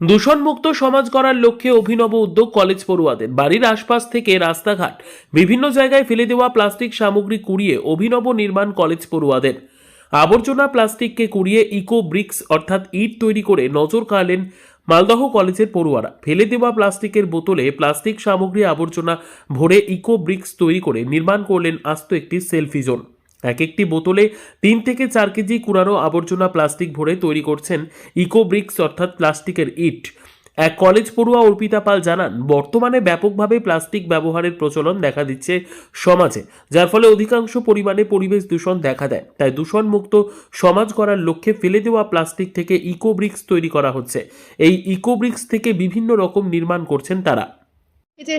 দূষণমুক্ত সমাজ করার লক্ষ্যে অভিনব উদ্যোগ কলেজ পড়ুয়াদের। বাড়ির আশপাশ থেকে রাস্তাঘাট, বিভিন্ন জায়গায় ফেলে দেওয়া প্লাস্টিক সামগ্রী কুড়িয়ে অভিনব নির্মাণ কলেজ পড়ুয়াদের। আবর্জনা প্লাস্টিককে কুড়িয়ে ইকো ব্রিক্স অর্থাৎ ইট তৈরি করে নজর কাড়লেন মালদহ কলেজের পড়ুয়ারা। ফেলে দেওয়া প্লাস্টিকের বোতলে প্লাস্টিক সামগ্রী আবর্জনা ভরে ইকো ব্রিক্স তৈরি করে নির্মাণ করলেন আস্ত একটি সেলফি জোন। এক একটি বোতলে তিন থেকে চার কেজি কুড়ানো আবর্জনা প্লাস্টিক ভরে তৈরি করছেন ইকো ব্রিক্স অর্থাৎ প্লাস্টিকের ইট। এক কলেজ পড়ুয়া অর্পিতা পাল জানান, বর্তমানে ব্যাপকভাবে প্লাস্টিক ব্যবহারের প্রচলন দেখা দিচ্ছে সমাজে, যার ফলে অধিকাংশ পরিমাণে পরিবেশ দূষণ দেখা দেয়। তাই দূষণমুক্ত সমাজ গড়ার লক্ষ্যে ফেলে দেওয়া প্লাস্টিক থেকে ইকো ব্রিক্স তৈরি করা হচ্ছে। এই ইকো ব্রিক্স থেকে বিভিন্ন রকম নির্মাণ করছেন তারা। যে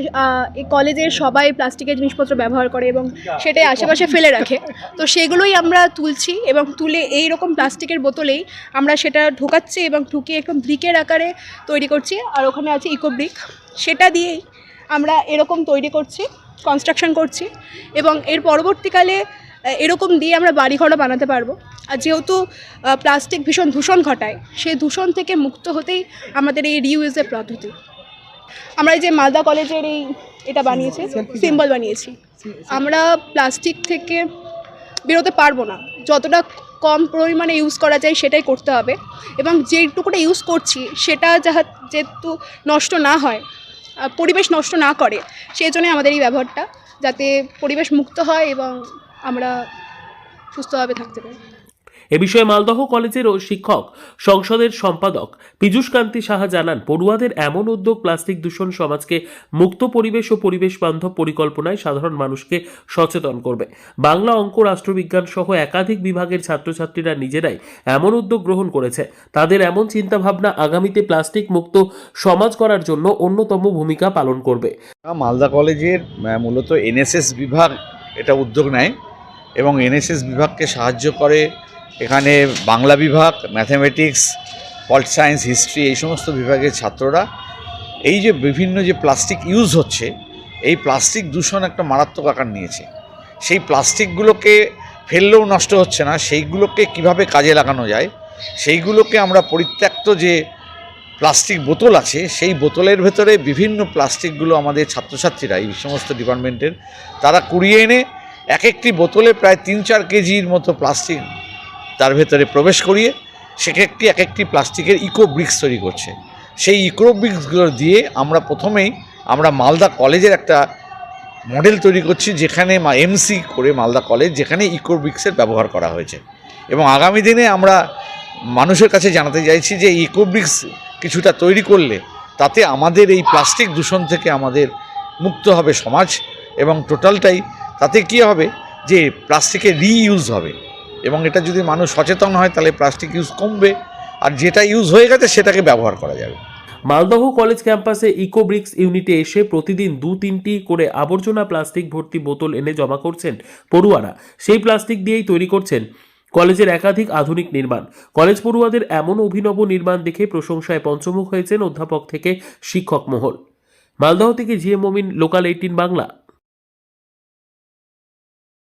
কলেজের সবাই প্লাস্টিকের জিনিসপত্র ব্যবহার করে এবং সেটাই আশেপাশে ফেলে রাখে। তো সেগুলোই আমরা তুলছি এবং তুলে এই রকম প্লাস্টিকের বোতলেই আমরা সেটা ঢোকাচ্ছি এবং ঢুকিয়ে একদম ব্রিকের আকারে তৈরি করছি। আর ওখানে আছে ইকো ব্রিক। সেটা দিয়েই আমরা এরকম তৈরি করছি কনস্ট্রাকশন করছি এবং এর পরবর্তীকালে এরকম দিয়ে আমরা বাড়িঘরও বানাতে পারব। আর যেহেতু প্লাস্টিক ভীষণ দূষণ ঘটায়, সেই দূষণ থেকে মুক্ত হতেই আমাদের এই রিউজের পদ্ধতি। আমরা এই যে মালদা কলেজের এই এটা বানিয়েছি সিম্বল বানিয়েছি। আমরা প্লাস্টিক থেকে বেরোতে পারব না। যতটা কম পরিমাণে ইউজ করা যায় সেটাই করতে হবে। এবং যেটুকুটা ইউজ করছি সেটা যাহা যেহেতু নষ্ট না হয় পরিবেশ নষ্ট না করে সেই জন্যই আমাদের এই ব্যবহারটা যাতে পরিবেশ মুক্ত হয় এবং আমরা সুস্থভাবে থাকতে পারি। এ বিষয়ে মালদহ কলেজেরও শিক্ষক সংসদের সম্পাদক পীযূষ কান্তি সাহা জানান, পড়ুয়াদের এমন উদ্যোগ প্লাস্টিক দূষণ সমাজকে মুক্ত পরিবেশ ও পরিবেশ বান্ধব পরিকল্পনায় সাধারণ মানুষকে সচেতন করবে। বাংলা অঙ্ক, রাষ্ট্রবিজ্ঞান সহ একাধিক বিভাগের ছাত্রছাত্রীরা নিজেরাই এমন উদ্যোগ গ্রহণ করেছে। তাদের এমন চিন্তাভাবনা আগামীতে প্লাস্টিক মুক্ত সমাজ করার জন্য অন্যতম ভূমিকা পালন করবে। মালদা কলেজের মূলত এনএসএস বিভাগ এটা উদ্যোগ নেয় এবং এনএসএস বিভাগকে সাহায্য করে এখানে বাংলা বিভাগ ম্যাথামেটিক্স পল সায়েন্স হিস্ট্রি এই সমস্ত বিভাগের ছাত্ররা এই যে বিভিন্ন যে প্লাস্টিক ইউজ হচ্ছে, এই প্লাস্টিক দূষণ একটা মারাত্মক আকার নিয়েছে। সেই প্লাস্টিকগুলোকে ফেললেও নষ্ট হচ্ছে না, সেইগুলোকে কীভাবে কাজে লাগানো যায়, সেইগুলোকে আমরা পরিত্যক্ত যে প্লাস্টিক বোতল আছে, সেই বোতলের ভেতরে বিভিন্ন প্লাস্টিকগুলো আমাদের ছাত্রছাত্রীরা, এই সমস্ত ডিপার্টমেন্টের তারা কুড়িয়ে এনে এক একটি বোতলে প্রায় তিন চার কেজির মতো প্লাস্টিক তার ভেতরে প্রবেশ করিয়ে সেক্ষেত্রে এক একটি প্লাস্টিকের ইকো ব্রিক্স তৈরি করছে। সেই ইকো ব্রিক্সগুলো দিয়ে আমরা প্রথমেই আমরা মালদা কলেজের একটা মডেল তৈরি করছি, যেখানে এমসি করে মালদা কলেজ, যেখানে ইকো ব্রিক্সের ব্যবহার করা হয়েছে। এবং আগামী দিনে আমরা মানুষের কাছে জানাতে চাইছি যে ইকো ব্রিক্স কিছুটা তৈরি করলে তাতে আমাদের এই প্লাস্টিক দূষণ থেকে আমাদের মুক্ত হবে সমাজ এবং টোটালটাই তাতে কি হবে? যে প্লাস্টিকের রিইউজ হবে। এবং এটা যদি মানুষ সচেতন হয়, তাহলে প্লাস্টিক ইউজ কমবে। আর যেটা ইউজ হয়ে গেছে, সেটাকে ব্যবহার করা যাবে। মালদহ কলেজ ক্যাম্পাসে ইকোব্রিক্স ইউনিটে এসে প্রতিদিন দু, তিনটি করে আবর্জনা প্লাস্টিক ভর্তি বোতল এনে জমা করছেন পড়ুয়ারা। সেই প্লাস্টিক দিয়েই তৈরি করছেন কলেজের একাধিক আধুনিক নির্মাণ। কলেজ পড়ুয়াদের এমন অভিনব নির্মাণ দেখে প্রশংসায় পঞ্চমুখ হয়েছেন অধ্যাপক থেকে শিক্ষক মহল। মালদহ থেকে জিএ মমিন লোকাল এইটিন বাংলা।